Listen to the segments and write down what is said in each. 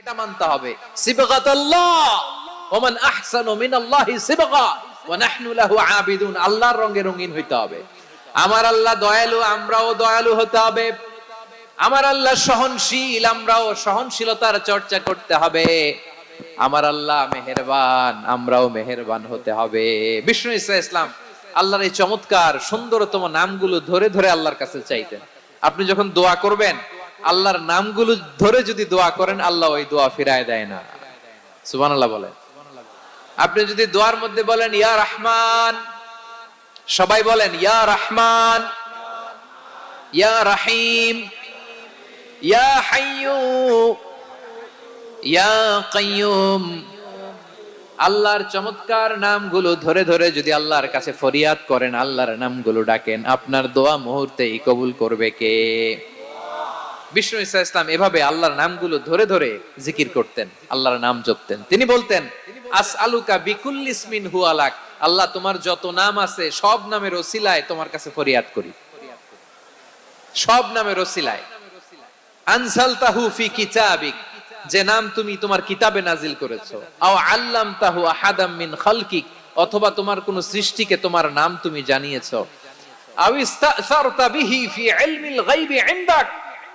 এটা মানতে হবে। সিবগাতাল্লাহ ওমান আহসানু মিনাল্লাহি সিবগা। ওয়া নাহনু লাহু আবিদুন। আল্লাহর রঙে রঙিন হইতে হবে। আমার আল্লাহ দয়ালু, আমরাও দয়ালু হতে হবে। আমার আল্লাহ সহনশীল, আমরাও সহনশীলতার চর্চা করতে হবে। আমার আল্লাহ মেহেরবান, আমরাও মেহেরবান হতে হবে। বিষ্ণু ইসা ইসলাম, আল্লাহর এই চমৎকার, সুন্দরতম নামগুলো ধরে ধরে আল্লাহর কাছে চাইতেন। আপনি যখন দোয়া করবেন আল্লাহর নামগুলো ধরে যদি দোয়া করেন, আল্লাহ ওই দোয়া ফিরায় দেয় না। সুবান আল্লাহ বলেন। আপনি যদি দোয়ার মধ্যে বলেন, ইয়া রহমান, সবাই বলেন, ইয়া রহমান, ইয়া রাহিম, ইয়া হাইয়ু, ইয়া কাইয়ুম, আল্লাহর চমৎকার নামগুলো ধরে ধরে যদি আল্লাহর কাছে ফরিয়াদ করেন, আল্লাহর নামগুলো ডাকেন, আপনার দোয়া মুহূর্তেই কবুল করবে কে? বিষ্ণু ইসা ইসলাম এভাবে আল্লাহর নামগুলো ধরে ধরে জিকির করতেন, আল্লাহর নাম জপতেন। তিনি বলতেন আস আলুকা বিকুল ইসমিন হু আলাক আল্লাহ তোমার যত নাম আছে সব নামের ওসিলায় তোমার কাছে ফরিয়াদ করি। সব নামের ওসিলায়। আনসালতাহু ফি কিতাবিক, যে নাম তুমি তোমার কিতাবে নাজিল করেছ। আও আল্লামতাহু আহাদাম মিন খালকিক, অথবা তোমার কোন সৃষ্টিকে তোমার নাম তুমি জানিয়েছো। আও ইস্তাসারতা বিহি ফি ইলমিল গায়বি ইনদাক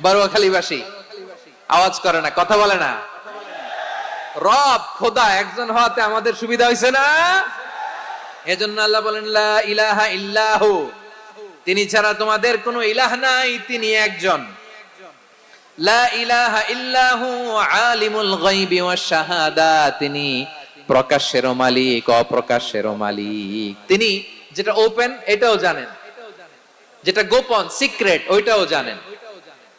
বারুয়াখালীবাসী আওয়াজ করে না, কথা বলে না। রব, খোদা, একজন হওয়াতে আমাদের সুবিধা হয়েছে না? এজন্য আল্লাহ বলেন ইলাহা ইল্লাহু। তিনি ছাড়া তোমাদের কোনো ইলাহ নাই, তিনি একজন। লা ইলাহা ইল্লাহু আলিমুল গায়বি শাহাদা। তিনি মালিক মালিক। তিনি যেটা ওপেন এটাও জানেন। যেটা গোপন সিক্রেট ওইটাও জানেন।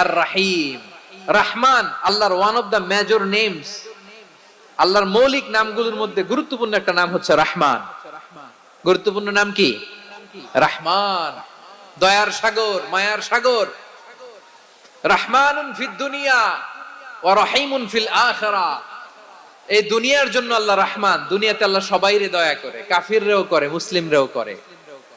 আর রাহিম রহমান, আল্লাহর one of the major names আল্লাহর মৌলিক নামগুলোর মধ্যে গুরুত্বপূর্ণ একটা নাম হচ্ছে রহমান। গুরুত্বপূর্ণ নাম কি? দয়ার সাগর, মায়ার সাগর। রহমানুন ফিদ দুনিয়া ও রহিমুন ফিল আখিরা। এই দুনিয়ার জন্য আল্লাহ রহমান। দুনিয়াতে আল্লাহ সবাইরে দয়া করে, কাফিররেও করে, মুসলিমরেও করে।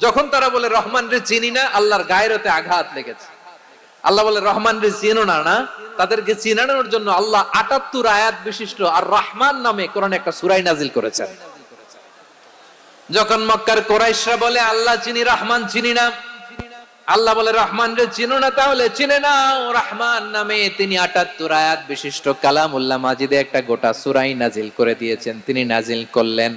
যখন তারা বলে, রহমান রে চিনি না, আল্লাহর গায়রতে আঘাত লেগেছে। আল্লাহ বলে, রহমান রে চিনো না না? তাদেরকে চিনানোর জন্য আল্লাহ আটাত্তর আয়াত বিশিষ্ট আর রহমান নামে কোরআন একটা সুরাই নাজিল করেছেন। যখন মক্কার কোরাইশরা বলে, আল্লাহ চিনি, রহমান চিনি না। আল্লাহ বলে, রহমান রে চিনো না তাহলে চিনে নাও। রহমান নামে তিনি আটাত্তর আয়াত বিশিষ্ট কালামুল্লাহ মাজিদে একটা গোটা সুরাই নাজিল করে দিয়েছেন। তিনি নাজিল করলেন।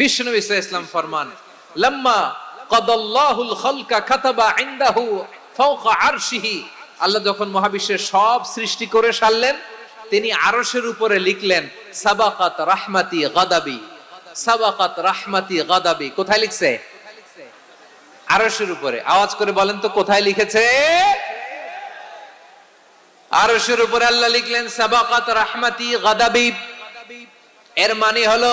বিষ্ণু ইসা ইসলাম ফরমান, লাম্মা কদাল্লাহুল খালকা খাতাবা ইনদাহু আরশিহি। আল্লাহ যখন মহাবিশ্বের সব সৃষ্টি করে সারলেন, তিনি আরশের উপরে লিখলেন, সাবাকাত রাহমাতি গাদাবি। সাবাকাত রাহমাতি গাদাবি। কোথায় লিখছে? আরশের উপরে। আওয়াজ করে বলেন তো, কোথায় লিখেছে? আরশের উপরে আল্লাহ লিখলেন, সাবাকাত রাহমাতি গাদাবি। এর মানে হলো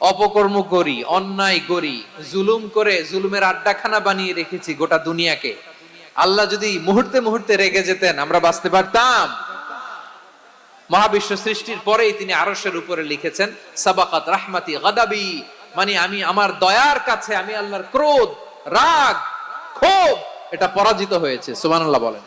অপকর্ম করি, অন্যায় করি, জুলুম করে জুলুমের আড্ডাখানা বানিয়ে রেখেছি গোটা দুনিয়াকে। আল্লাহ যদি মুহূর্তে মুহূর্তে রেগে যেতেন, আমরা বাঁচতে পারতাম। মহাবিশ্ব সৃষ্টির পরেই তিনি আরশের উপরে লিখেছেন, সাবাকাত রাহমাতি গাদাবি মানে আমি আমার দয়ার কাছে, আমি আল্লাহর ক্রোধ, রাগ, ক্ষোভ, এটা পরাজিত হয়েছে। সুবহানাল্লাহ বলেন।